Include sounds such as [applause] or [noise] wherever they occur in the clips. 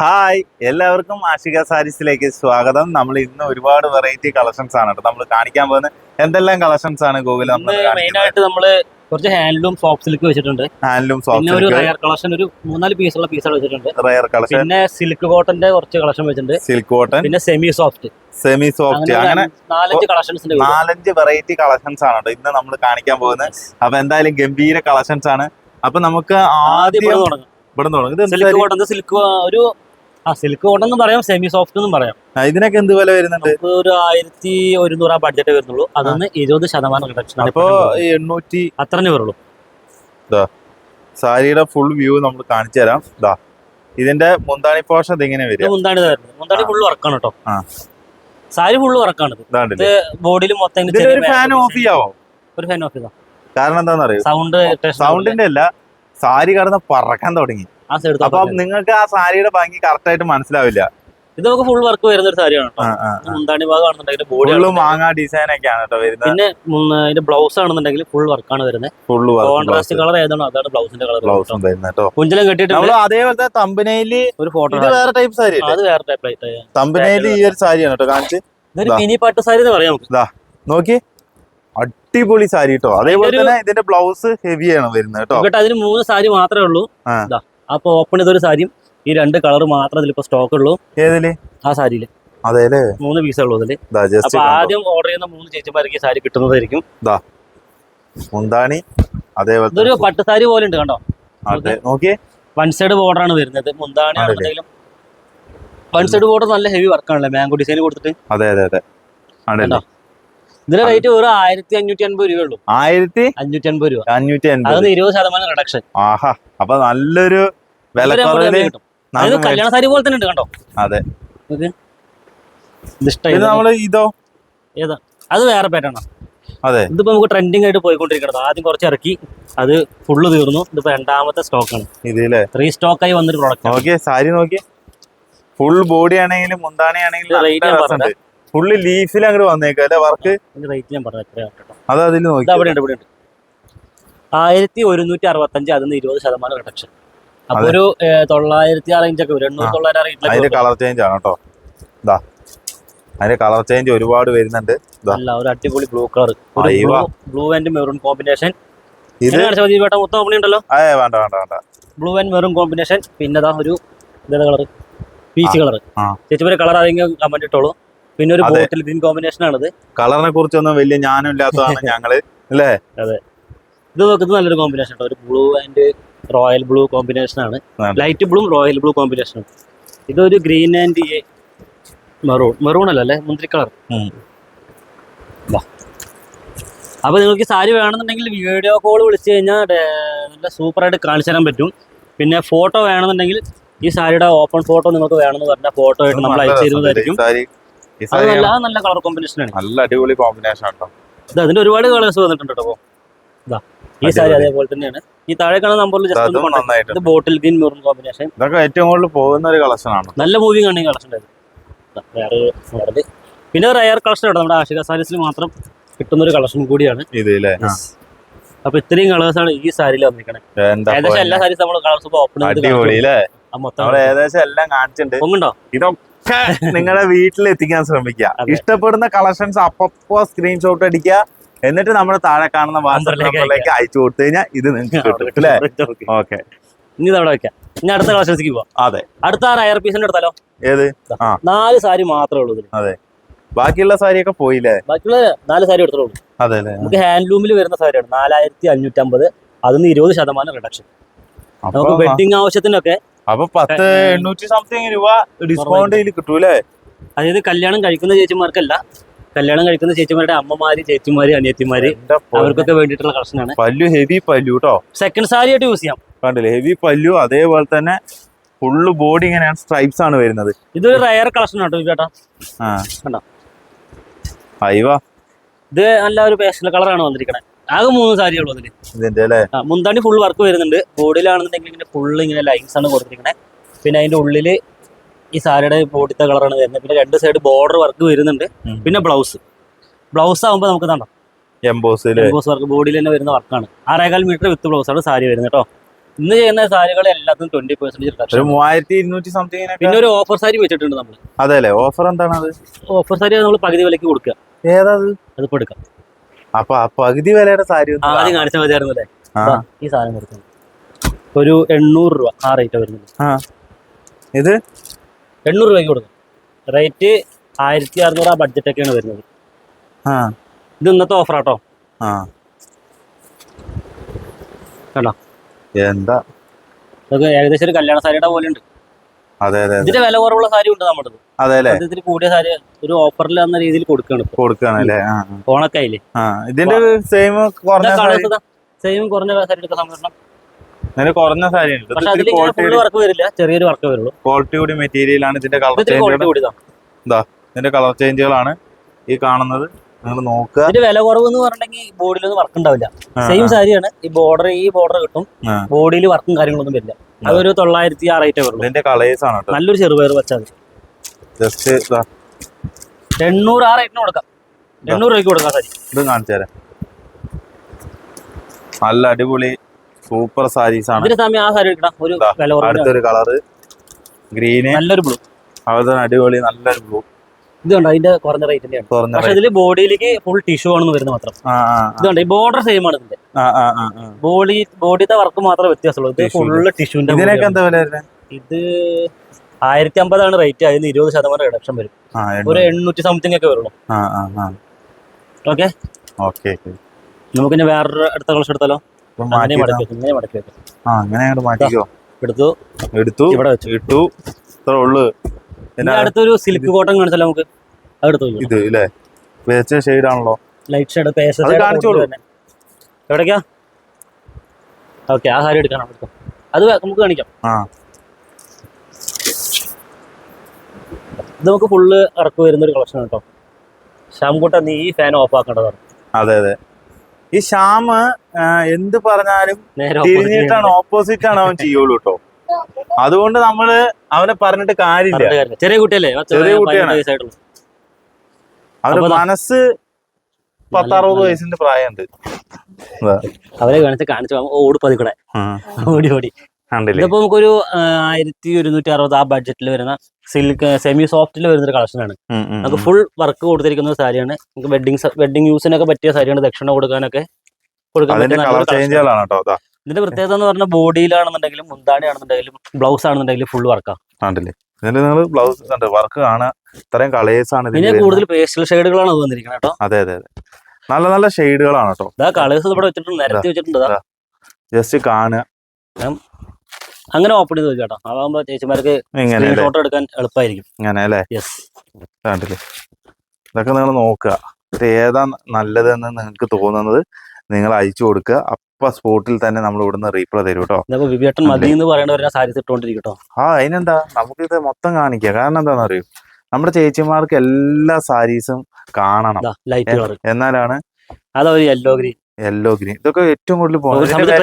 Hi. എല്ലാവർക്കും ആഷിക സാരീസിലേക്ക് സ്വാഗതം. നമ്മൾ ഇന്ന് ഒരുപാട് വെറൈറ്റി കളക്ഷൻസ് ആണ് കേട്ടോ. നമ്മൾ കാണിക്കാൻ പോകുന്നത് എന്തെല്ലാം കളക്ഷൻസ് ആണ് നമ്മൾ മെയിൻ ആയിട്ട് നമ്മൾ കുറച്ച് ഹാൻഡ്ലൂം സോഫ്റ്റ് സിൽക്ക് വെച്ചിട്ടുണ്ട്. ഹാൻഡ്ലൂം പിന്നെ ഒരു റയർ കളക്ഷൻ ഒരു മൂന്നാൽ പീസുള്ള പീസുകൾ വെച്ചിട്ടുണ്ട്. റയർ കളക്ഷൻ പിന്നെ സിൽക്ക് കോട്ടന്റെ കുറച്ച് കളക്ഷൻ വെച്ചിട്ടുണ്ട്. സിൽക്ക് കോട്ടൺ പിന്നെ സെമി സോഫ്റ്റ് സെമി സോഫ്റ്റ് അങ്ങനെ നാലഞ്ച് കളക്ഷൻസ് നാലഞ്ച് വെറൈറ്റി കളക്ഷൻസ് ആണ് കേട്ടോ ഇന്ന് നമ്മൾ കാണിക്കാൻ പോകുന്നത്. അപ്പൊ എന്തായാലും ഗംഭീര കളക്ഷൻസ് ആണ്. അപ്പൊ നമുക്ക് ആദ്യം ഇവിടെ തുടങ്ങാം. സിൽക്ക്? കോട്ടൺ സിൽക്ക് ഒരു ആ സിൽക്ക് കോട്ടൺ എന്ന് പറയാം സെമി സോഫ്റ്റ് എന്നും പറയാം. ഇതിനൊക്കെ എന്ത് വില വരുന്നുണ്ട്? ഒരു ആയിരത്തി ഒരുന്നൂറ് ആ ബഡ്ജറ്റ് വരുന്നുള്ളൂ. അതൊന്ന് ഇരുപത് ശതമാനം റിഡക്ഷൻ അപ്പൊ എണ്ണൂറ്റി അത്രേ വരുള്ളൂ. സാരിയുടെ ഫുൾ വ്യൂ നമ്മൾ കാണിച്ചു തരാം. ഇതാ ഇതിന്റെ മുന്താണി പോർഷൻ എങ്ങനെ വരും മുന്താണി മുന്താണി ഫുള്ള് വർക്കാണ് കേട്ടോ. സാരി ഫുള്ള് വർക്കാണ് ബോഡിയിൽ മൊത്തം ഒരു ഫാൻ ഓഫ് ചെയ്യാവോ? ഒരു ഫാൻ ഓഫ് ചെയ്താ. കാരണം എന്താണെന്നറിയോ? സൗണ്ട് സൗണ്ടിന്റെ അല്ല സാരി കടന്ന് പറക്കാൻ തുടങ്ങി. അപ്പൊ നിങ്ങൾക്ക് ആ സാരിയുടെ ഭംഗി കറക്റ്റ് ആയിട്ട് മനസ്സിലാവില്ല. ഇത് നമുക്ക് ഫുൾ വർക്ക് വരുന്ന ഒരു സാരിയാണ് മുന്താണി ഭാഗമാണെന്നുണ്ടെങ്കിൽ ബോഡി മാങ്ങാ ഡിസൈൻ ആണ് കേട്ടോ വരുന്നത്. പിന്നെ ഉം, അതിന്റെ ബ്ലൗസ് ആണെന്നുണ്ടെങ്കിൽ ഫുൾ വർക്കാണ് വരുന്നത്. ഫുൾ കോൺട്രാസ്റ്റ് കളർ ഏതാണോ അതാണ് ബ്ലൗസിന്റെ കളർ ബ്ലൗസ് വരുന്നത് കുഞ്ചലം നമ്മൾ അതേപോലത്തെ തമ്പനയിൽ ഒരു ഫോട്ടോ വേറെ ടൈപ്പ് സാരി അത് വേറെ ടൈപ്പ് തമ്പനയിൽ ഈ ഒരു സാരിയാണ് കേട്ടോ കാണിച്ച്. ഇതൊരു. മിനി പട്ട് സാരി എന്ന് പറയാം നോക്കി. അടിപൊളി സാരി കേട്ടോ. അതേപോലെ തന്നെ ഇതിന്റെ ബ്ലൗസ് ഹെവിയാണ് ആണ് വരുന്നത് കേട്ടോ. അതിന് മൂന്ന് സാരി മാത്രമേ ഉള്ളൂ. ആ. ഇതാ അപ്പൊ ഓപ്പൺ ചെയ്തൊരു സാരിയും ഈ രണ്ട് കളർ മാത്രം ഇതിലിപ്പോ സ്റ്റോക്ക് ഉള്ളൂ. ഏതിൽ? ആ സാരിയിൽ അതേല്ലേ മൂന്ന് പീസേ ഉള്ളൂ ഇതാ അപ്പൊ ആദ്യം ഓർഡർ ചെയ്യുന്ന മൂന്ന് ചേച്ചിമാർക്ക് സാരി കിട്ടുന്നതായിരിക്കും. മുന്താണി അതേപോലെ ഇതൊരു പട്ട് സാരി പോലെ ഉണ്ട് കണ്ടോ? നോക്കിയേ. വൺ സൈഡ് ബോർഡർ ആണ് വരുന്നത്. മുന്താണി? ആണെന്നുണ്ടെങ്കിലും വൺ സൈഡ് ബോർഡർ നല്ല ഹെവി വർക്കാണല്ലേ മാംഗോ ഡിസൈൻ കൊടുത്തിട്ട്. അതെ അതെ അതെ. ആണല്ലേ? ഇതിന്റെ റേറ്റ് വെറും ആയിരത്തി അഞ്ഞൂറ്റി അൻപത് രൂപ ഉള്ളൂ ആയിരത്തി അഞ്ഞൂറ്റി അൻപത് രൂപ. അഞ്ഞൂറ്റി അൻപത് ഇരുപത് ശതമാനം റിഡക്ഷൻ ആഹാ അപ്പൊ നല്ലൊരു വിലക്കുറവിൽ കിട്ടും. അതായത് കല്യാണ സാരി പോലെ തന്നെ ഉണ്ട് കണ്ടോ? അതെ. നമ്മൾ ഇതോ? ഏതാ? അത് വേറെ പേരാണോ അതെ. ഇതിപ്പോ നമുക്ക് ട്രെൻഡിങ് ആയിട്ട് പോയിക്കൊണ്ടിരിക്കണത്. ആദ്യം കുറച്ച് ഇറക്കി അത് ഫുള്ള് തീർന്നു. ഇതിപ്പോ രണ്ടാമത്തെ സ്റ്റോക്കാണ് ഇതില്ലേ സ്റ്റോക്ക് ആയി വന്നൊരു പ്രോഡക്റ്റ് നോക്കിയേ സാരി നോക്കി ഫുൾ ബോഡി ആണെങ്കിലും മുന്താണി ആണെങ്കിലും ഫുള്ള് ലീഫിൽ അങ്ങോട്ട് വന്നേക്കും. അല്ലെ വർക്ക് റേറ്റ് ഞാൻ പറഞ്ഞു അത് അതിൽ നോക്കി. അവിടെ ഉണ്ട് ഇവിടെ ഉണ്ട് ആയിരത്തി ഒരുന്നൂറ്റി അറുപത്തഞ്ച് അതിന് ഇരുപത് ശതമാനം റിഡക്ഷൻ അപ്പൊ ഒരു തൊള്ളായിരത്തി ആ റേഞ്ച് ഒക്കെ വരും. എണ്ണൂറ്. തൊള്ളായിരം അതിന്റെ കളർ ചേഞ്ച് ആണ് കേട്ടോ. ഇതാ അതിന്റെ കളർ ചേഞ്ച് ഒരുപാട് വരുന്നുണ്ട്. അല്ല ഒരു അടിപൊളി blue colour. Blue and maroon combination ഇത്? മൊത്തം ഓപ്പണി ഉണ്ടല്ലോ? വേണ്ട വേണ്ട വേണ്ട. ബ്ലൂ ആൻഡ് മെറൂൺ കോമ്പിനേഷൻ പിന്നെ ഒരു കളർ പീച്ച് കളർ ചേച്ചി കളർ ആരെങ്കിലും കമന്റ് ഇട്ടോളൂ. പിന്നെ ഒരു. ബോട്ടിൽ ഗ്രീൻ കോമ്പിനേഷൻ ആണ് കളറിനെ കുറിച്ചൊന്നും വലിയ ഞാനും ഇല്ലാത്തതാണ് [laughs] ഞങ്ങൾ അല്ലേ? അതെ. ഇത് നോക്കുന്നത് നല്ലൊരു കോമ്പിനേഷൻ കേട്ടോ ഒരു blue and royal blue combination ആണ്. Light blue royal blue combination ഇതൊരു ഗ്രീൻ ആൻഡ് മെറൂൺ മെറൂൺ അല്ല അല്ലേ? മുന്തിരി കളർ. അപ്പൊ നിങ്ങൾക്ക് സാരി വേണമെന്നുണ്ടെങ്കിൽ വീഡിയോ കോൾ വിളിച്ചു കഴിഞ്ഞാൽ നല്ല സൂപ്പറായിട്ട് കാണിച്ചു തരാൻ പറ്റും. പിന്നെ ഫോട്ടോ വേണമെന്നുണ്ടെങ്കിൽ ഈ സാരിയുടെ ഓപ്പൺ ഫോട്ടോ നിങ്ങൾക്ക് വേണമെന്ന് പറഞ്ഞാൽ ഫോട്ടോ ആയിട്ട് നമ്മൾ അയച്ചു തരുന്നതായിരിക്കും. നല്ല നല്ല കളർ കോമ്പിനേഷൻ ആണ്. നല്ല അടിപൊളി കോമ്പിനേഷൻ ഉണ്ടോ? ഇത് അതിന്റെ ഒരുപാട് കളേഴ്സ് വന്നിട്ടുണ്ട് കേട്ടോ ഇതാ ഈ സാരി അതേപോലെ തന്നെയാണ്. ഈ താഴെ കാണുന്ന നമ്പറിൽ ജസ്റ്റ് ഇത് ബോട്ടിൽ ഗ്രീൻ മെറൂൺ കോമ്പിനേഷൻ ഇതൊക്കെ ഏറ്റവും കൂടുതൽ പോകുന്ന ഒരു കളക്ഷൻ ആണ്. നല്ല മൂവിങ് ആണ് ഈ കളക്ഷൻ വേറെ മോഡൽ പിന്നെ റയർ കളക്ഷൻ ഉണ്ട്? നമ്മുടെ ആഷിക സാരീസിൽ മാത്രം കിട്ടുന്ന ഒരു കളക്ഷൻ കൂടിയാണ്. ഇത് അല്ലേ അപ്പൊ ഇത്രയും കളേഴ്സ് ആണ് ഈ സാരിയിൽ വന്നിരിക്കുന്നത് ഏകദേശം എല്ലാ സാരീസ് നമ്മൾ കളേഴ്സ് ഓപ്പൺ ഏകദേശം എല്ലാം കാണിച്ചിട്ടുണ്ട്. പൊങ്ങുണ്ടോ ഇതൊക്കെ നിങ്ങളുടെ വീട്ടിൽ എത്തിക്കാൻ ശ്രമിക്കുക. ഇഷ്ടപ്പെടുന്ന കളക്ഷൻസ് അപ്പപ്പോ സ്ക്രീൻഷോട്ട് അടിക്കുക. എന്നിട്ട് നമ്മുടെ താഴെ കാണുന്ന വാട്സാപ്പ് നമ്പറിലേക്ക് അയച്ചു കൊടുത്തു കഴിഞ്ഞാൽ ഇത് നിങ്ങൾക്ക് കിട്ടും. അല്ലേ? ഓക്കെ ഇനി ഇത് അവിടെ വെക്കാം. ഇനി അടുത്ത കളക്ഷൻസിലേക്ക് പോവാം. അതെ. അടുത്ത റയർ പീസിന്റെ എടുത്താലോ ഏത്? നാല് സാരി മാത്രമേ ഉള്ളൂ അതെ. ബാക്കിയുള്ള സാരിയൊക്കെ പോയില്ലേ? ബാക്കിയുള്ള നാല് സാരി എടുത്തോളൂ അതെ നമുക്ക് ഹാൻഡ്ലൂമിൽ വരുന്ന സാരിയാണ്. നാലായിരത്തി അഞ്ഞൂറ്റമ്പത്. അതിന് ഇരുപത് ശതമാനം റിഡക്ഷൻ നമുക്ക് വെഡിങ് ആവശ്യത്തിനൊക്കെ അപ്പൊ പത്ത് എണ്ണൂറ്റി സംതിങ് രൂപ ഡിസ്കൗണ്ട് കിട്ടൂലേ അതായത് കല്യാണം കഴിക്കുന്ന ചേച്ചിമാർക്കല്ല. കല്യാണം കഴിക്കുന്ന ചേച്ചിമാരുടെ അമ്മമാര് ചേച്ചിമാര് അനിയത്തിമാര് വേണ്ടിട്ടുള്ള അവർക്കൊക്കെ വേണ്ടിയിട്ടുള്ള കളക്ഷനാണ്. പല്ലു ഹെവി പല്ലു കേട്ടോ സെക്കൻഡ് സാരി ആയിട്ട് യൂസ് ചെയ്യാം. കണ്ടില്ലേ? ഹെവി പല്ലു അതേപോലെ തന്നെ ഫുള്ള് ബോഡി ഇങ്ങനെയാണ് സ്ട്രൈപ്സ് ആണ് വരുന്നത്. ഇതൊരു റയർ കളക്ഷൻ ആട്ടോ ചേട്ടാ ആ. കണ്ടോ? അയ്യോ. ഇത് നല്ല ഒരു പേസ്റ്റൽ കളറാണ് വന്നിരിക്കണത് ആകെ മൂന്ന് സാരിയുള്ളൂ അതിൽ ഇതിന്റെ അല്ലേ? മുന്താണി ഫുൾ വർക്ക് വരുന്നുണ്ട്. ബോഡിയിലാണെന്നുണ്ടെങ്കിൽ ഇങ്ങനെ ഫുള്ള് ഇങ്ങനെ ലൈൻസ് ആണ് കൊടുത്തിരിക്കുന്നത് പിന്നെ അതിന്റെ ഉള്ളിൽ ഈ സാരിയുടെ ബോഡിത്തെ കളറാണ് വരുന്നത്. പിന്നെ രണ്ട് സൈഡ് ബോർഡർ വർക്ക് വരുന്നുണ്ട്. പിന്നെ ബ്ലൗസ് ബ്ലൗസ് ആകുമ്പോൾ നമുക്ക് കണ്ടോ എംബോസിൽ എംബോസ് വർക്ക് ബോഡിയിൽ തന്നെ വരുന്ന വർക്കാണ് ആറേകാൽ മീറ്റർ വിത്ത് ബ്ലൗസ് ആണ് സാരി വരുന്നത് കേട്ടോ ഇന്ന് ചെയ്യുന്ന സാരികൾ എല്ലാത്തിനും ട്വന്റി പെർസെന്റേജ് മൂവായിരത്തി ഇരുന്നൂറ്റി സംതിങ്ങിനൊക്കെ പിന്നെ ഒരു ഓഫർ സാരി വെച്ചിട്ടുണ്ട് നമ്മൾ അതെ ഓഫർ എന്താണ് ഓഫർ സാരി നമ്മൾ പകുതി വിലക്ക് കൊടുക്കുക. ഏതാ അത്? അതിപ്പോ എടുക്കാം. അപ്പൊ പകുതി വിലയുടെ സാരി ആദ്യം കാണാം. മതിയായിരുന്നു അല്ലേ? ഈ സാധനം കൊടുക്കുന്നത് ഒരു എണ്ണൂറ് രൂപ ആ റേറ്റ് വരുന്നത്. ഇത്? എണ്ണൂറ് രൂപയ്ക്ക് കൊടുക്കും. റേറ്റ് ആയിരത്തി അറുന്നൂറ് ആ ബഡ്ജറ്റ് ഒക്കെയാണ് വരുന്നത്. ഇത് ഇന്നത്തെ ഓഫർ ആട്ടോ. ആ. എന്താ? ഏകദേശം ഒരു കല്യാണ സാരിയുടെ പോലെ ഉണ്ട്. അതെ അതെ ഇതിന്റെ വില കുറവുള്ള സാരി ഉണ്ട് നമ്മുടെ അതെ അല്ലേ? ഇത്തിരി കൂടിയ സാരി ഒരു ഓഫറിൽ എന്ന രീതിയിൽ കൊടുക്കുകയാണ് കൊടുക്കാണ് അല്ലേ. ഓണൊക്കെ ആയില്ലേ? ഇതിന്റെ സെയിം കുറഞ്ഞ സാരി സെയിം കുറഞ്ഞ സാരി എടുക്കാൻ സംഭരണം. ഇതിന്റെ കുറഞ്ഞ സാരി ഉണ്ട്. വർക്ക് വരില്ല. ചെറിയൊരു വർക്ക് വരുള്ളൂ. ക്വാളിറ്റി കൂടി മെറ്റീരിയൽ ആണ് ഇതിന്റെ കളർ ഇതിന്റെ ഇതാ ഇതിന്റെ കളർ ചേഞ്ചുകളാണ് ഈ കാണുന്നത്. നിങ്ങൾ നോക്കുക. ഇതിന്റെ വില കുറവ് എന്ന് പറഞ്ഞിട്ടുണ്ടെങ്കിൽ ബോഡിയിലൊന്നും വർക്ക് ഉണ്ടാവില്ല. സെയിം സാരിയാണ്. ഈ ബോർഡർ ഈ ബോർഡർ കിട്ടും. ബോഡിയിൽ വർക്കും കാര്യങ്ങളൊന്നും വരില്ല. അതൊരു തൊള്ളായിരത്തി ആ റേറ്റേ ഇതിന്റെ കളേഴ്സ് ആണ് കേട്ടോ. നല്ലൊരു ചെറുപയർ വെച്ചാൽ ജസ്റ്റ് എണ്ണൂറ് ആ റേറ്റിന് കൊടുക്കാം. എണ്ണൂറ് രൂപയ്ക്ക് കൊടുക്കാം സാരി. ഇത് കാണിച്ചു തരാം. നല്ല അടിപൊളി സൂപ്പർ സാരീസ് ആണ്. ഇതിന് സമയം ആ സാരി എടുക്കണം. ഒരു അടുത്തൊരു കളറ് ഗ്രീന്. നല്ലൊരു ബ്ലൂ. അതുപോലെ അടിപൊളി നല്ലൊരു ബ്ലൂ. ഇതുണ്ട് അതിന്റെ കുറഞ്ഞ റേറ്റ് തന്നെയാണ് പക്ഷെ ഇതിൽ ബോഡിയിലേക്ക് ഫുൾ ടിഷ്യൂ ആണെന്ന് വരുന്നത് മാത്രം. ഇതുണ്ട് ഈ ബോർഡർ സെയിം ആണ് ഇതിന്റെ. ബോഡി ബോഡിയുടെ വർക്ക് മാത്രമേ വ്യത്യാസമുള്ളൂ. ഇത് ഫുള്ള് ടിഷ്യൂന്റെ ഇത് ആയിരത്തി അമ്പതാണ് റേറ്റ് അതിന് ഇരുപത് ശതമാനം റിഡക്ഷൻ വരും. ഒരു എണ്ണൂറ്റി സംതിങ് ഒക്കെ വരുള്ളൂ. ഓക്കെ ഓക്കെ നമുക്ക് ഇനി വേറൊരു അടുത്ത കളക്ഷൻ എടുത്താലോ? അങ്ങനെ മടക്കി വെക്കും ഇങ്ങനെ മടക്കി വെക്കും. എടുത്തു. എടുത്തു. ഇവിടെ വെച്ചു. ഇട്ടു. ഇത്ര ഉള്ളു. അടുത്തൊരു സിൽക്ക് കോട്ടൺ കാണിച്ചാലോ നമുക്ക്? ഇത് ഇല്ലേ? വെച്ച ഷെയ്ഡ് ആണല്ലോ. ലൈറ്റ് ഷെയ്ഡ് പേസ് കാണിച്ചോളൂ. എവിടേക്കാ? ഓക്കെ ആ സാരി എടുക്കണം എടുക്കാം. അത് നമുക്ക് കാണിക്കാം. ഇത് നമുക്ക് ഫുള്ള് ഇറക്ക് വരുന്ന ഒരു കളക്ഷൻ കേട്ടോ. ശ്യാംകൂട്ട നീ ഈ ഫാൻ ഓഫ് ആക്കേണ്ടതാണ്. അതെ അതെ. ഈ ശ്യാമ് എന്ത് പറഞ്ഞാലും തിരിഞ്ഞിട്ടാണ് ഓപ്പോസിറ്റ് ആണ് അവൻ ചെയ്യുള്ളൂ കേട്ടോ. അതുകൊണ്ട് നമ്മൾ അവനെ പറഞ്ഞിട്ട് കാര്യമില്ല. ചെറിയ കുട്ടിയല്ലേ? ചെറിയ കുട്ടിയാണ്. അവന്റെ മനസ്സ് പത്താറുപത് വയസ്സിന്റെ പ്രായമുണ്ട്. അവരെ കാണിച്ച് കാണിച്ചു ഓടി പതിക്കടെ ഓടി ഓടി. ഇതിപ്പോ നമുക്കൊരു ആയിരത്തി ഒരുന്നൂറ്റി അറുപത് ആ ബഡ്ജറ്റിൽ വരുന്ന സിൽക്ക് സെമി സോഫ്റ്റിൽ വരുന്ന ഒരു കളക്ഷനാണ് നമുക്ക് ഫുൾ വർക്ക് കൊടുത്തിരിക്കുന്ന ഒരു സാരിയാണ്. നമുക്ക് വെഡിങ് വെഡിങ് യൂസിനൊക്കെ പറ്റിയ സാരിയാണ് ദക്ഷിണ കൊടുക്കാനൊക്കെ കൊടുക്കാൻ ഇതിന്റെ പ്രത്യേകത എന്ന് പറഞ്ഞാൽ ബോഡിയിലാണെന്നുണ്ടെങ്കിലും മുന്താണി ആണെന്നുണ്ടെങ്കിലും ബ്ലൗസ് ആണെന്നുണ്ടെങ്കിലും ഫുൾ വർക്കാണ് കണ്ടില്ലേ ഇതിന്റെ നിങ്ങൾ ബ്ലൗസ് കണ്ട് വർക്ക് ആണ്. ഇത്രയും കളേഴ്സ് ആണ് ഇതിന് കൂടുതൽ പേസ്റ്റൽ ഷെയ്ഡുകളാണ് വന്നിരിക്കുന്നത് കേട്ടോ. അതെ അതെ അതെ. നല്ല നല്ല ഷെയ്ഡുകളാണ് കേട്ടോ. ഇതാ കളേഴ്സ് ഇവിടെ വെച്ചിട്ടുണ്ട്. നിരത്തി വെച്ചിട്ടുണ്ട്. ജസ്റ്റ് കാണുക. അങ്ങനെ ഓപ്പൺ ചെയ്ത് വെക്കാം അതാകുമ്പോ ചേച്ചിമാർക്ക് ഫോട്ടോ എടുക്കാൻ എളുപ്പമായിരിക്കും. ഇങ്ങനെ അല്ലേ? യെസ് കണ്ടില്ലേ? ഇതൊക്കെ നിങ്ങൾ നോക്കുക. ഏതാ നല്ലതെന്ന് നിങ്ങൾക്ക് തോന്നുന്നത്? നിങ്ങൾ അയച്ചു കൊടുക്കുക. അപ്പ സ്പോട്ടിൽ തന്നെ നമ്മൾ ഇവിടുന്ന് റീപ്ലൈ തരും കേട്ടോ. വിവേട്ടൻ മതി എന്ന് ആ അതിനെന്താ? നമുക്കിത് മൊത്തം കാണിക്കാം. കാരണം എന്താണെന്ന് അറിയൂ നമ്മുടെ ചേച്ചിമാർക്ക് എല്ലാ സാരീസും കാണണം. ലൈറ്റ് കളർ എന്നാലാണ്? അതൊരു യെല്ലോ ഗ്രീൻ യെല്ലോ ഗ്രീൻ ഇതൊക്കെ ഏറ്റവും കൂടുതൽ സമയത്ത്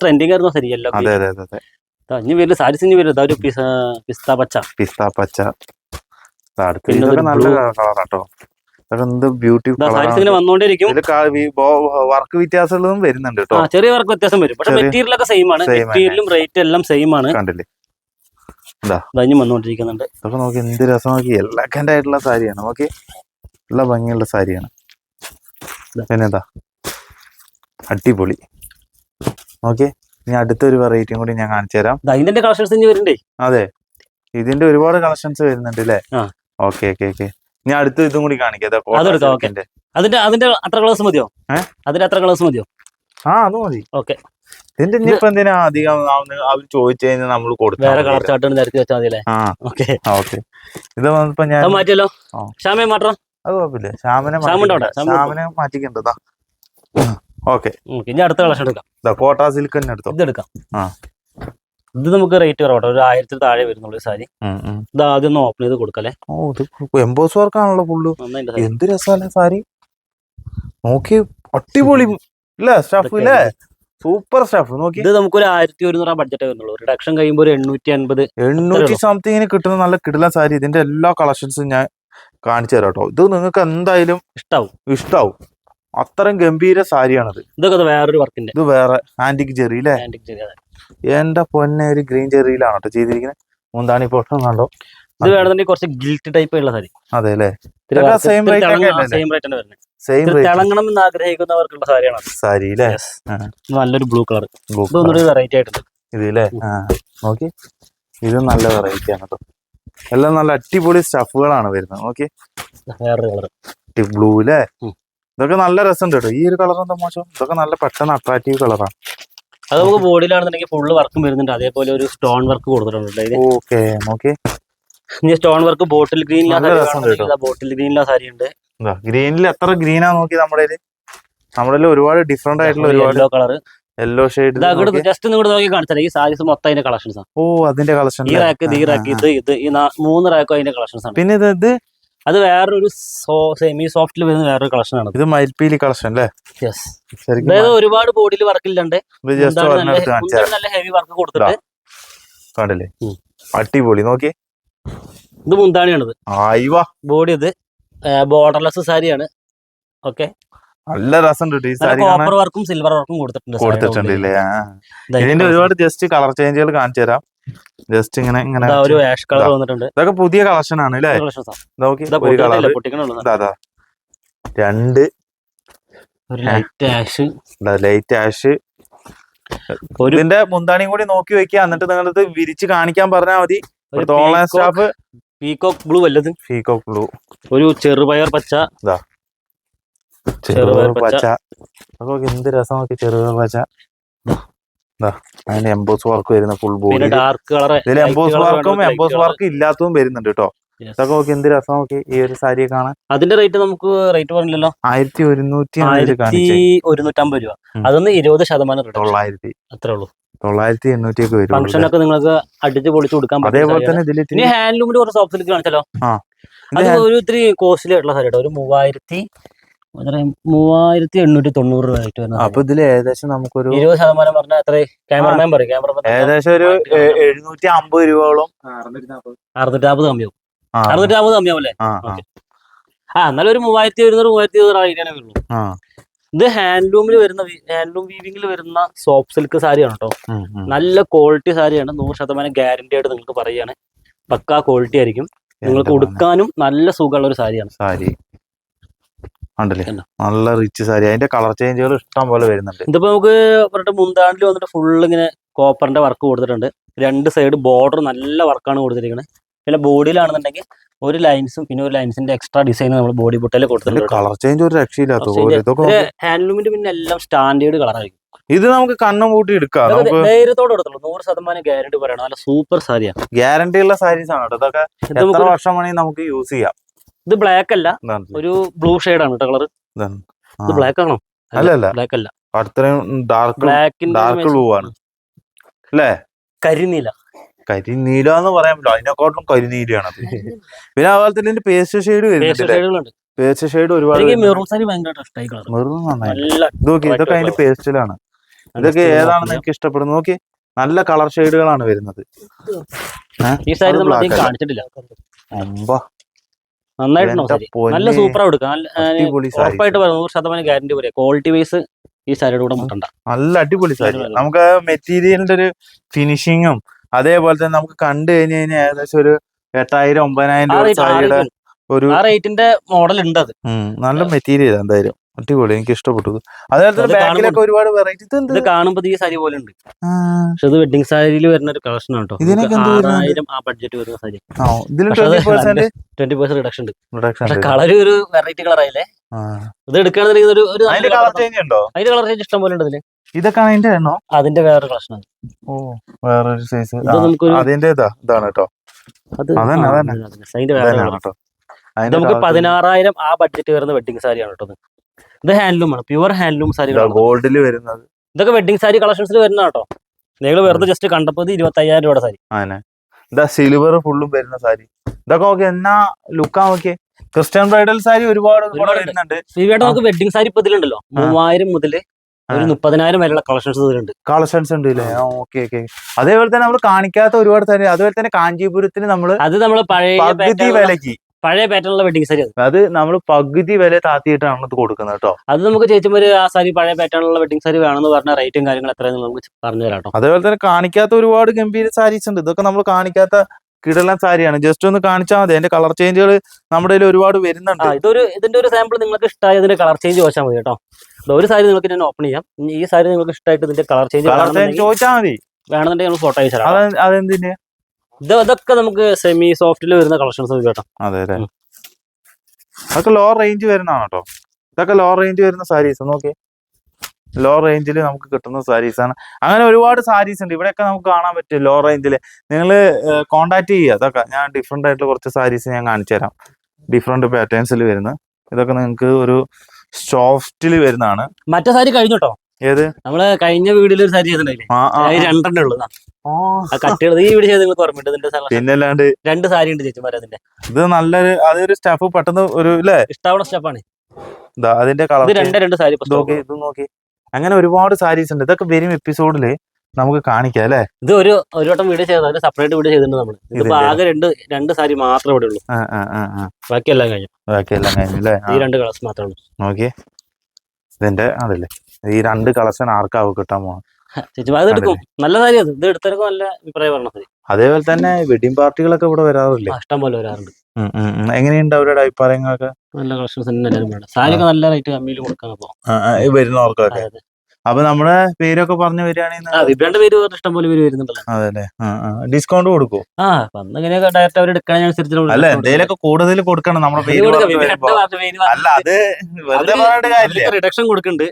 ട്രെൻഡിങ് ആയിരുന്നു. യെല്ലോ അതെ അതെ അതെ ഇനി വരും സാരീസ് ഇനി വരും ഇതാ ഒരു പിസ്ത പച്ച. പിസ്ത പച്ച. നല്ല. കളറാട്ടോ എന്ത് വന്നുകൊണ്ടിരിക്കും ഇതിൽ വർക്ക് വ്യത്യാസമുള്ളതും വരുന്നുണ്ട് കേട്ടോ ചെറിയ വർക്ക് വ്യത്യാസം വരും. പക്ഷെ മെറ്റീരിയൽ ഒക്കെ സെയിം ആണ്. മെറ്റീരിയലും റേറ്റ് എല്ലാം സെയിം ആണ്. കണ്ടില്ലേ? ഇതഞ്ഞും വന്നുകൊണ്ടിരിക്കുന്നുണ്ട് ഇതൊക്കെ നോക്കി എന്ത് രസം നോക്കി എലഗന്റ് ആയിട്ടുള്ള സാരിയാണ്. നോക്കി. നല്ല ഭംഗിയുള്ള സാരിയാണ്. പിന്നെന്താ അടിപൊളി. നോക്കി. ഇനി അടുത്തൊരു വെറൈറ്റിയും കൂടി ഞാൻ കാണിച്ചു തരാം. ഇതിന്റെ കളക്ഷൻസ് അതെ. ഇതിന്റെ ഒരുപാട് കളക്ഷൻസ് വരുന്നുണ്ട് അല്ലേ. ഓക്കെ ഓക്കെ ഓക്കെ ഇനി അടുത്ത ഇതും കൂടി കാണിക്കാം. അതെടുക്കാം. അതിന്റെ അതിന്റെ അത്ര കളേഴ്സ് മതിയോ? അതിന്റെ അത്ര കളേഴ്സ് മതിയോ? ആ അത് മതി. ഓക്കെ. ഇതിന്റെ ഇനിയിപ്പോ എന്തിനാ അധികം അവർ ചോദിച്ചു കഴിഞ്ഞാൽ നമ്മൾ കൊടുക്കും വേറെ കളർ. ചാർട്ട് നിരത്തി വെച്ചാൽ മതി അല്ലേ ആ. ഓക്കെ. ഓക്കെ. ഇത് വന്നപ്പോ ഞാൻ മാറ്റിയല്ലോ. ഷാമേ മാറ്റാം അത് കുഴപ്പമില്ല. ശ്യാമനെ ശ്യാമനെ? മാറ്റിക്കണ്ടതാ ഓക്കെ. ഇനി അടുത്ത കളക്ഷൻ എടുക്കാം. കോട്ട സിൽക്ക് തന്നെ എടുത്തോ. ഇതെടുക്കാം. ആ. ഇത് നമുക്ക് റേറ്റ് കുറവാട്ടോ. ഒരു ആയിരത്തിൽ താഴെ വരുന്നുള്ളൂ സാരി. ഇത് ആദ്യം ഒന്ന് ഓപ്പൺ ചെയ്ത് കൊടുക്കല്ലേ ഓ ഇത് എംബോസ് വർക്കാണല്ലോ ഫുള്ള് എന്ത് രസമല്ലേ സാരി. നോക്കി അടിപൊളി. ഇല്ല സ്റ്റഫ് ഇല്ലേ? സൂപ്പർ സ്റ്റാഫ് നോക്കി. ഇത് നമുക്ക് ഒരു ആയിരത്തി ഒരുന്നൂറ് ബഡ്ജറ്റ് വരുന്നുള്ളൂ. റിഡക്ഷൻ കഴിയുമ്പോൾ ഒരു എണ്ണൂറ്റി അൻപത് എണ്ണൂറ്റി സംതിങ്ങിന് കിട്ടുന്ന നല്ല കിടിലൻ സാരി. ഇതിന്റെ എല്ലാ കളക്ഷൻസും ഞാൻ കാണിച്ചു തരാം കേട്ടോ ഇത് നിങ്ങൾക്ക് എന്തായാലും ഇഷ്ടാവും. ഇഷ്ടാവും. അത്രയും ഗംഭീര സാരിയാണത്. ഇതൊക്കെ വേറൊരു വർക്കിന്റെ ഇത് വേറെ ആന്റിക് ജെറി അല്ലേ ആന്റിക് ചെറിയ എന്റെ പൊന്നെ ഒരു ഗ്രീൻ ചെറിയിലാണ് കേട്ടോ ചെയ്തിരിക്കുന്നത് മുന്താണി പൊട്ടം കണ്ടോ? ഇത് വേണമെന്നുണ്ടെങ്കിൽ കുറച്ച് ഗിൽറ്റ് ടൈപ്പ് ഉള്ള സാരി. അതെ അല്ലേ? rate അല്ലേ? സെയിം റേറ്റ് തന്നെ വരുന്നത്. സെയിം തിളങ്ങണം എന്ന് ആഗ്രഹിക്കുന്നവർക്കുള്ള സാരിയാണ്. സാരി അല്ലേ? നല്ലൊരു ബ്ലൂ കളർ ഇതൊന്നൊരു വെറൈറ്റി ആയിട്ടുണ്ട്. ഇത് അല്ലേ? നോക്കി. ഇത് നല്ല വെറൈറ്റി ആണ് കേട്ടോ എല്ലാം നല്ല അടിപൊളി സ്റ്റഫുകളാണ് വരുന്നത്. നോക്കി. ബ്ലൂ അല്ലേ ഇതൊക്കെ നല്ല രസമുണ്ട് കേട്ടോ ഈ ഒരു കളർ എന്താ മോശം. ഇതൊക്കെ നല്ല പെട്ടെന്ന് അട്രാക്റ്റീവ് കളറാണ് അത് നമുക്ക് ബോഡിയിലാണെന്നുണ്ടെങ്കിൽ ഫുള്ള് വർക്കും വരുന്നുണ്ട്. അതേപോലെ ഒരു സ്റ്റോൺ വർക്ക് കൊടുത്തിട്ടുണ്ട്. ഓക്കെ നോക്കി. ഇനി സ്റ്റോൺ വർക്ക് ബോട്ടിൽ ഗ്രീനിലാ ബോട്ടിൽ ഗ്രീനിലാ സാരി ഉണ്ട്. ഗ്രീനിൽ എത്ര ഗ്രീനാ നോക്കി നമ്മുടെ നമ്മുടെ ഒരുപാട് ഡിഫറെന്റ് ആയിട്ടുള്ള ഒരുപാട് yellow colour yellow shade just ഇങ്ങോട്ട് നോക്കി. കാണിച്ചാൽ ഈ സാരീസ് മൊത്തം അതിന്റെ കളക്ഷൻസ് ആണ് ഓ അതിന്റെ കളക്ഷൻ ഈ റാക്ക് ഈ റാക്ക് ഇത് ഇത് ഈ മൂന്ന് റാക്കും അതിന്റെ കളക്ഷൻസ് ആണ്. പിന്നെ ഇത് ഇത് അത് വേറൊരു സെമി സോഫ്റ്റിൽ വരുന്ന വേറൊരു കളക്ഷൻ ആണ്. ഇത് മയിൽപീലി കളക്ഷൻ അല്ലേ? യെസ് അതായത് ഒരുപാട് ബോഡിയിൽ വർക്ക് ഇല്ലാണ്ട്. നല്ല ഹെവി വർക്ക് കൊടുത്തിട്ട്. കണ്ടില്ലേ. അടിപൊളി. നോക്കി ഇത് മുന്താണിയാണിത്. ബോഡി അത് ബോർഡർലെസ് സാരിയാണ്. ഓക്കെ നല്ല രസമുണ്ട് ഈ സാരി കോപ്പർ വർക്കും സിൽവർ വർക്കും കൊടുത്തിട്ടുണ്ട് കൊടുത്തിട്ടുണ്ട് ഇതിന്റെ. ഒരുപാട് ജസ്റ്റ് കളർ ചേഞ്ചുകൾ കാണിച്ചു തരാം. ജസ്റ്റ് ഇങ്ങനെ ഇങ്ങനെ ഒരു ആഷ് കളർ വന്നിട്ടുണ്ട്. ഇതൊക്കെ പുതിയ കളക്ഷൻ ആണ് അല്ലേ? രണ്ട്. ലൈറ്റ് ആഷ് ലൈറ്റ് ആഷ് ഇതിന്റെ മുന്താണിയും കൂടി നോക്കി വെക്കുക. എന്നിട്ട് നിങ്ങളത് വിരിച്ച് കാണിക്കാൻ പറഞ്ഞാൽ മതി. ഓൺലൈൻ സ്റ്റാഫ് പീകോക്ക് ബ്ലൂ വല്ലത്? പീകോക്ക് ബ്ലൂ ഒരു ചെറുപയർ പച്ച. ചെറുപയർ പച്ച. പച്ച. അപ്പൊ എന്ത് രസം നോക്കി ചെറുപയർ പച്ച. എംബോസ് വർക്ക് വരുന്ന ഫുൾ ബോഡി ഡാർക്ക് കളർ ഇതിൽ എംബോസ് വർക്കും എംബോസ് വർക്ക് ഇല്ലാത്തതും വരുന്നുണ്ട് കേട്ടോ ഇതൊക്കെ നോക്കി എന്ത് രസം നോക്കി ഈ ഒരു സാരിയെ കാണാൻ. അതിന്റെ റേറ്റ് നമുക്ക് റേറ്റ് പറഞ്ഞില്ലല്ലോ? ആയിരത്തി ഒരുന്നൂറ്റി ആയിരത്തി ഒരുന്നൂറ്റമ്പത് രൂപ. അതൊന്ന് ഇരുപത് ശതമാനം തൊള്ളായിരത്തി. അത്രേ ഉള്ളൂ. തൊള്ളായിരത്തി എണ്ണൂറ്റി ഒക്കെ വരും ഫംഗ്ഷൻ ഒക്കെ നിങ്ങൾക്ക് അടിച്ച് പൊളിച്ച് കൊടുക്കാൻ പറ്റും അതേപോലെ തന്നെ ഇതിൽ ഇനി ഹാൻഡ്ലൂമിന്റെ കുറച്ച് സോഫ്റ്റ് കാണിച്ചല്ലോ കാണിച്ചാലോ. അത് ഒരു ഇത്തിരി കോസ്റ്റ്ലി ആയിട്ടുള്ള സാരി കേട്ടോ ഒരു മൂവായിരത്തി മൂവായിരത്തി എണ്ണൂറ്റി തൊണ്ണൂറ് രൂപ ആയിട്ട് വരുന്നത് അപ്പൊ ഇതിൽ ഏകദേശം നമുക്കൊരു. ഇരുപത് ശതമാനം പറഞ്ഞാൽ എത്ര ക്യാമറമാൻ പറയും ക്യാമറമാൻ ഏകദേശം ഒരു എഴുന്നൂറ്റി അമ്പത് രൂപയോളം. അറുന്നൂറ്റാമ്പത് കമ്മിയാവും. കമ്മിയാവും അല്ലേ ആ, എന്നാലും ഒരു മൂവായിരത്തി ഒരുന്നൂറ് മൂവായിരത്തി ഇരുന്നൂറ് ആയിട്ടാണ് വരുള്ളൂ ആ. ഇത് ഹാൻഡ്ലൂമിൽ വരുന്ന ഹാൻഡ്ലൂം വീവിംഗിൽ വരുന്ന സോഫ്റ്റ് സിൽക്ക് സാരിയാണ് കേട്ടോ. നല്ല ക്വാളിറ്റി സാരിയാണ്. നൂറ് ശതമാനം ഗ്യാരണ്ടി ആയിട്ട് നിങ്ങൾക്ക് പറയുകയാണ്. പക്കാ ക്വാളിറ്റി ആയിരിക്കും. നിങ്ങൾക്ക് ഉടുക്കാനും നല്ല സുഖമുള്ള ഒരു സാരിയാണ്. സാരി. ഉണ്ടല്ലേ? നല്ല റിച്ച് സാരി അതിന്റെ കളർ ചേഞ്ചുകൾ ഇഷ്ടം പോലെ വരുന്നുണ്ട്. ഇതിപ്പോ നമുക്ക് പറഞ്ഞിട്ട് മുന്താണ്ടിൽ വന്നിട്ട് ഫുൾ ഇങ്ങനെ കോപ്പറിന്റെ വർക്ക് കൊടുത്തിട്ടുണ്ട്. രണ്ട് സൈഡ് ബോർഡർ നല്ല വർക്കാണ് കൊടുത്തിരിക്കുന്നത് പിന്നെ ബോഡിയിലാണെന്നുണ്ടെങ്കിൽ ഒരു ലൈൻസും പിന്നെ ഒരു ലൈൻസിന്റെ എക്സ്ട്രാ ഡിസൈൻ നമ്മൾ ബോഡി ബുട്ടയിൽ കൊടുത്തിട്ടുണ്ട് കളർ ചേഞ്ച് ഒരു രക്ഷയില്ലാത്ത ഹാൻഡ്ലൂമിന്റെ പിന്നെ എല്ലാം സ്റ്റാൻഡേർഡ് കളറായിരിക്കും ഇത് നമുക്ക് കണ്ണും കൂട്ടി എടുക്കാം. ധൈര്യത്തോടെ നൂറ് ശതമാനം ഗ്യാരണ്ടി പറയണം. നല്ല സൂപ്പർ സാരിയാണ് ഗ്യാരണ്ടി ഉള്ള സാരീസ് ആണ് കേട്ടോ. ഇതൊക്കെ എത്ര വർഷം വേണമെങ്കിൽ നമുക്ക് യൂസ് ചെയ്യാം. ഇത് ബ്ലാക്ക് അല്ല. ഒരു ബ്ലൂ ഷെയ്ഡ് ആണ് കേട്ടോ കളർ ഇത് ബ്ലാക്ക് ആണോ? അല്ല ബ്ലാക്ക് അല്ല. ഡാർക്ക് ഡാർക്ക് ബ്ലൂ ആണ്. അല്ലേ? കരിനീല. കരിനീല എന്ന് പറയാൻ പറ്റില്ല. അതിനെക്കാട്ടിലും കരിനീലയാണ് പിന്നെ അതുപോലെ തന്നെ പേസ്റ്റ് ഷെയ്ഡ് വരുന്നുണ്ട് പേസ്റ്റ് ഷെയ്ഡ് ഒരുപാട് ഇത് നോക്കി ഇതൊക്കെ അതിന്റെ പേസ്റ്റിലാണ് ഇതൊക്കെ ഏതാണെന്ന് എനിക്ക് ഇഷ്ടപ്പെടുന്നു. നോക്കി നല്ല കളർ ഷെയ്ഡുകളാണ് വരുന്നത്. കാണിച്ചിട്ടില്ല. അമ്പ നന്നായിട്ടുണ്ടോ എന്റെ സാരി. പൊന്നേ. നല്ല സൂപ്പർ എടുക്കാം നല്ല ആ, ഉറപ്പായിട്ട് പറയാം നൂറ് ശതമാനം ഗ്യാരണ്ടി പറയാം ക്വാളിറ്റി വൈസ് ഈ സാരിയുടെ കൂടെ മുട്ടണ്ട. നല്ല അടിപൊളി സാരി. നമുക്ക് മെറ്റീരിയലിന്റെ ഒരു ഫിനിഷിങ്ങും അതേപോലെ തന്നെ നമുക്ക് കണ്ടു കഴിഞ്ഞു കഴിഞ്ഞാൽ ഏകദേശം ഒരു എട്ടായിരം ഒമ്പതിനായിരം രൂപ സാരിയുടെ ഒരു ആ റേറ്റിന്റെ മോഡൽ ഉണ്ട് അത് നല്ല മെറ്റീരിയൽ എന്തായാലും. അടിപൊളി എനിക്ക് ഇഷ്ടപ്പെട്ടു. അതേപോലെ ബാക്കിലൊക്കെ ഒരുപാട് വെറൈറ്റി ഇത് കാണുമ്പോൾ ഈ സാരി പോലെ ഉണ്ട്. പക്ഷെ ഇത് വെഡിങ് സാരിയിൽ വരുന്ന ഒരു കളക്ഷൻ ആണ് കേട്ടോ ആറായിരം ആ ബഡ്ജറ്റ് വരുന്ന സാരി. ട്വന്റി പെർസെന്റ് റിഡക്ഷൻ ഉണ്ട്. പക്ഷെ കളർ ഒരു വെറൈറ്റി കളർ ആയില്ലേ? ഇത് എടുക്കുകയാണെന്നുണ്ടെങ്കിൽ ഒരു അതിന്റെ കളർ ചേഞ്ച് ഉണ്ടോ? അതിന്റെ കളർ ചേഞ്ച് ഇഷ്ടം പോലെ ഉണ്ട് ഇതിൽ. ഇതൊക്കെ അതിന്റെ എണ്ണോ അതിന്റെ വേറെ കളക്ഷൻ ഓ വേറൊരു സൈസ് അതിന്റെ ഇതാണ് കേട്ടോ. അതിന്റെ വേറെ കേട്ടോ നമുക്ക് പതിനാറായിരം ആ ബഡ്ജറ്റ് വരുന്ന വെഡിങ് സാരിയാണ് കേട്ടോ ഇത്. ഹാൻഡ്ലൂം ആണ്. പ്യുവർ ഹാൻഡ്ലൂം സാരി ഗോൾഡിൽ വരുന്നത്. ഇതൊക്കെ വെഡിങ് സാരി കളക്ഷൻസിൽ വരുന്ന കേട്ടോ നിങ്ങൾ വെറുതെ ജസ്റ്റ് കണ്ടപ്പോൾ ഇരുപത്തി അയ്യായിരം രൂപയുടെ സാരി ഇതാ സിൽവർ ഫുള്ളും വരുന്ന സാരി ഇതൊക്കെ നോക്കി എന്നാ ലുക്കാ നോക്കിയേ. ക്രിസ്ത്യൻ ബ്രൈഡൽ സാരി ഒരുപാട് വരുന്നുണ്ട്. നമുക്ക് വെഡിങ് സാരി ഇപ്പൊ ഇതിലുണ്ടല്ലോ. മൂവായിരം മുതൽ ഒരു. മുപ്പതിനായിരം വരെയുള്ള കളക്ഷൻസ് ഇതിലുണ്ട്. കളക്ഷൻസ് ഉണ്ട് ഇല്ലേ? ഓക്കെ ഓക്കെ അതേപോലെ തന്നെ നമ്മൾ കാണിക്കാത്ത ഒരുപാട് സാരി അതുപോലെ തന്നെ കാഞ്ചീപുരത്തിന് നമ്മൾ അത് നമ്മൾ പഴയ വിലക്ക് പഴയ പാറ്റേണുള്ള വെഡിങ് സാരി അത്. നമ്മൾ പകുതി വില താത്തിയിട്ടാണ് ഇത് കൊടുക്കുന്നത് കേട്ടോ. അത് നമുക്ക് ചേച്ചിമാര് ആ സാരി പഴയ പാറ്റേണുള്ള വെഡിങ് സാരി വേണമെന്ന് പറഞ്ഞ റേറ്റും കാര്യങ്ങളും എത്രയെന്ന് നമുക്ക് പറഞ്ഞു തരാം അതേപോലെ തന്നെ കാണിക്കാത്ത ഒരുപാട് ഗംഭീര സാരീസ് ഉണ്ട്. ഇതൊക്കെ നമ്മൾ കാണിക്കാത്ത കിടലൻ സാരിയാണ് ജസ്റ്റ് ഒന്ന് കാണിച്ചാൽ മതി. അതിന്റെ കളർ ചേഞ്ചുകൾ നമ്മുടെ ഒരുപാട് വരുന്നുണ്ട്. ഇതൊരു ഇതിന്റെ ഒരു സാമ്പിൾ നിങ്ങൾക്ക് ഇഷ്ടമായ ഇതിന്റെ കളർ ചേഞ്ച് ചോദിച്ചാൽ മതി കേട്ടോ. ഒരു സാരി നിങ്ങൾക്ക് ഞാൻ ഓപ്പൺ ചെയ്യാം. ഈ സാരി നിങ്ങൾക്ക് ഇഷ്ടമായിട്ട് ഇതിന്റെ കളർ ചേഞ്ച് കളർ ചേഞ്ച് ചോദിച്ചാൽ മതി. വേണമെന്നുണ്ടെങ്കിൽ നമ്മൾ ഫോട്ടോ അയച്ചു തരാം അത് അതെന്തിന്? ഇത് ഇതൊക്കെ നമുക്ക് സെമി സോഫ്റ്റിൽ വരുന്ന കളക്ഷൻസ് കേട്ടോ. അതെ അതെ. അതൊക്കെ ലോ റേഞ്ച് വരുന്നതാണ് കേട്ടോ. ഇതൊക്കെ ലോ റേഞ്ച് വരുന്ന സാരീസ് നോക്കി ലോ റേഞ്ചിൽ നമുക്ക് കിട്ടുന്ന സാരീസ് ആണ്. അങ്ങനെ ഒരുപാട് സാരീസ് ഉണ്ട്. ഇവിടെയൊക്കെ നമുക്ക് കാണാൻ പറ്റും ലോ. റേഞ്ചിൽ നിങ്ങൾ കോണ്ടാക്ട് ചെയ്യുക. അതൊക്കെ ഞാൻ ഡിഫറെന്റ് ആയിട്ടുള്ള കുറച്ച് സാരീസ് ഞാൻ കാണിച്ചു തരാം. ഡിഫറെന്റ് പാറ്റേൺസിൽ വരുന്ന. ഇതൊക്കെ നിങ്ങൾക്ക് ഒരു സോഫ്റ്റിൽ വരുന്നതാണ്. മറ്റേ സാരി കഴിഞ്ഞു കേട്ടോ. ഏത്? നമ്മൾ കഴിഞ്ഞ വീഡിയോയിൽ ഒരു സാരി ചെയ്തിട്ടുണ്ടായില്ലേ? ആ. രണ്ടെണ്ണം ഉള്ളതാ. ആ. ആ കട്ടികൾ ഈ വീഡിയോ ചെയ്ത് നിങ്ങൾക്ക് ഓർമ്മയുണ്ട്? ഇതിന്റെ selection. പിന്നല്ലാണ്ട് രണ്ട് സാരി ഉണ്ട് അതിന്റെ ഇത് നല്ലൊരു അതൊരു സ്റ്റഫ് പെട്ടെന്ന് ഒരു ഇല്ലേ ഇഷ്ടാവുന്ന സ്റ്റഫാണ് അതിന്റെ കളർ രണ്ട് രണ്ട് സാരി ഇത് നോക്കി ഇത് നോക്കി. അങ്ങനെ ഒരുപാട് സാരീസ് ഉണ്ട്. ഇതൊക്കെ വരും എപ്പിസോഡിൽ നമുക്ക് കാണിക്കാം അല്ലേ ഇത് ഒരു ഒരു വട്ടം വീഡിയോ ചെയ്തത് അതിന് സെപ്പറേറ്റ് വീഡിയോ ചെയ്തിട്ടുണ്ട് നമ്മൾ ഇതിപ്പോ ആകെ രണ്ട് രണ്ട് സാരി മാത്രമേ ഇവിടെ ഉള്ളൂ. ബാക്കിയെല്ലാം കഴിഞ്ഞു. ബാക്കിയെല്ലാം കഴിഞ്ഞു അല്ലേ ഈ രണ്ട് കളേഴ്സ് മാത്രമേ ഉള്ളൂ. നോക്കിയേ ഇതിന്റെ അതല്ലേ ഈ രണ്ട് കളക്ഷൻ ആർക്കാവും കിട്ടാൻ പോകണം എടുക്കും. നല്ല കാര്യം അത്. ഇത് എടുത്തവർക്ക് നല്ല അഭിപ്രായം അതേപോലെ തന്നെ വെഡിങ് പാർട്ടികളൊക്കെ ഇവിടെ വരാറില്ലേ? ഇഷ്ടം പോലെ വരാറുണ്ട്. എങ്ങനെയുണ്ട് അവരുടെ അഭിപ്രായങ്ങളൊക്കെ? നല്ല കളക്ഷൻസ് തന്നെ എല്ലാവരും വേണം സാരിയൊക്കെ നല്ല റേറ്റ് കമ്മിയിൽ കൊടുക്കാൻ വരുന്നവർക്കൊക്കെ അപ്പൊ നമ്മുടെ പേരൊക്കെ പറഞ്ഞു വരികയാണെങ്കിൽ വിഭ്രാന്റെ പേര് പറഞ്ഞ ഇഷ്ടം പോലെ പേര് വരുന്നുണ്ടല്ലോ. അതല്ലേ? ഡിസ്കൗണ്ട് കൊടുക്കൂ? ആ അപ്പൊ അന്ന് ഡയറക്റ്റ് അവർ എടുക്കണനുസരിച്ച് അല്ല? എന്തേലൊക്കെ കൂടുതൽ കൊടുക്കണം നമ്മുടെ പേര്. അല്ല അത് വെറുതെ റിഡക്ഷൻ കൊടുക്കുന്നുണ്ട്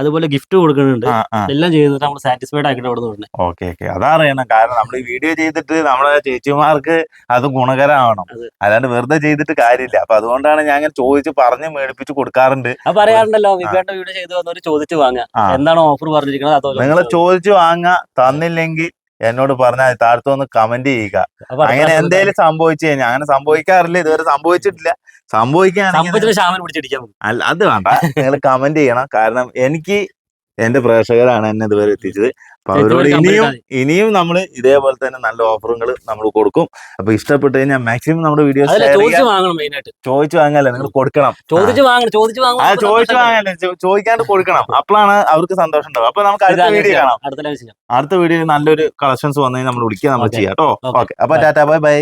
അതുപോലെ ഗിഫ്റ്റ് കൊടുക്കുന്നുണ്ട് എല്ലാം ചെയ്തിട്ട് നമ്മൾ സാറ്റിസ്ഫൈഡ് ആക്കിയിട്ട് അവിടെ നിന്ന് ഓക്കെ ഓക്കെ. അതറിയണം കാരണം നമ്മൾ ഈ വീഡിയോ ചെയ്തിട്ട് നമ്മളെ ചേച്ചിമാർക്ക് അത് ഗുണകരമാവണം. അതെ. അല്ലാണ്ട് വെറുതെ ചെയ്തിട്ട് കാര്യമില്ല. അപ്പൊ അതുകൊണ്ടാണ് ഞാൻ ഇങ്ങനെ ചോദിച്ച് പറഞ്ഞ് മേടിപ്പിച്ച് കൊടുക്കാറുണ്ട്. പറയാറുണ്ടല്ലോ. വീഡിയോ ചെയ്തു വന്നവർ ചോദിച്ചു വാങ്ങാം ആ. എന്താണോ ഓഫർ പറഞ്ഞിരിക്കുന്നത് അതോ നിങ്ങൾ ചോദിച്ചു? വാങ്ങ തന്നില്ലെങ്കിൽ എന്നോട് പറഞ്ഞാൽ താഴത്തൊന്ന് കമന്റ് ചെയ്യുക. അങ്ങനെ എന്തെങ്കിലും എന്തേലും സംഭവിച്ചു കഴിഞ്ഞാൽ അങ്ങനെ സംഭവിക്കാറില്ല. ഇതുവരെ സംഭവിച്ചിട്ടില്ല. സംഭവിക്കുകയാണെങ്കിൽ. അല്ല അത് വേണ്ട. നിങ്ങൾ കമന്റ് ചെയ്യണം. കാരണം എനിക്ക് എന്റെ പ്രേക്ഷകരാണ് എന്നെ ഇതുവരെ എത്തിച്ചത്. അപ്പൊ അവരോട് ഇനിയും ഇനിയും നമ്മൾ ഇതേപോലെ തന്നെ നല്ല ഓഫറുകൾ നമ്മൾ കൊടുക്കും. അപ്പൊ ഇഷ്ടപ്പെട്ട് കഴിഞ്ഞാൽ മാക്സിമം നമ്മുടെ വീഡിയോ ചോദിച്ചു വാങ്ങല്ലേ നിങ്ങൾ കൊടുക്കണം. ചോദിച്ചു ചോദിച്ചു വാങ്ങാല്ലേ ചോദിക്കാണ്ട് കൊടുക്കണം. അപ്പോഴാണ് അവർക്ക് സന്തോഷം ഉണ്ടാവും അപ്പൊ നമുക്ക് അടുത്ത വീഡിയോ കാണാം. അടുത്ത വീഡിയോ വീഡിയോയിൽ നല്ലൊരു കളക്ഷൻസ് വന്നു നമ്മൾ വിളിക്കുക നമ്മൾ ചെയ്യാം കേട്ടോ. ഓക്കെ. അപ്പൊ. ടാറ്റാ ബൈ ബൈ.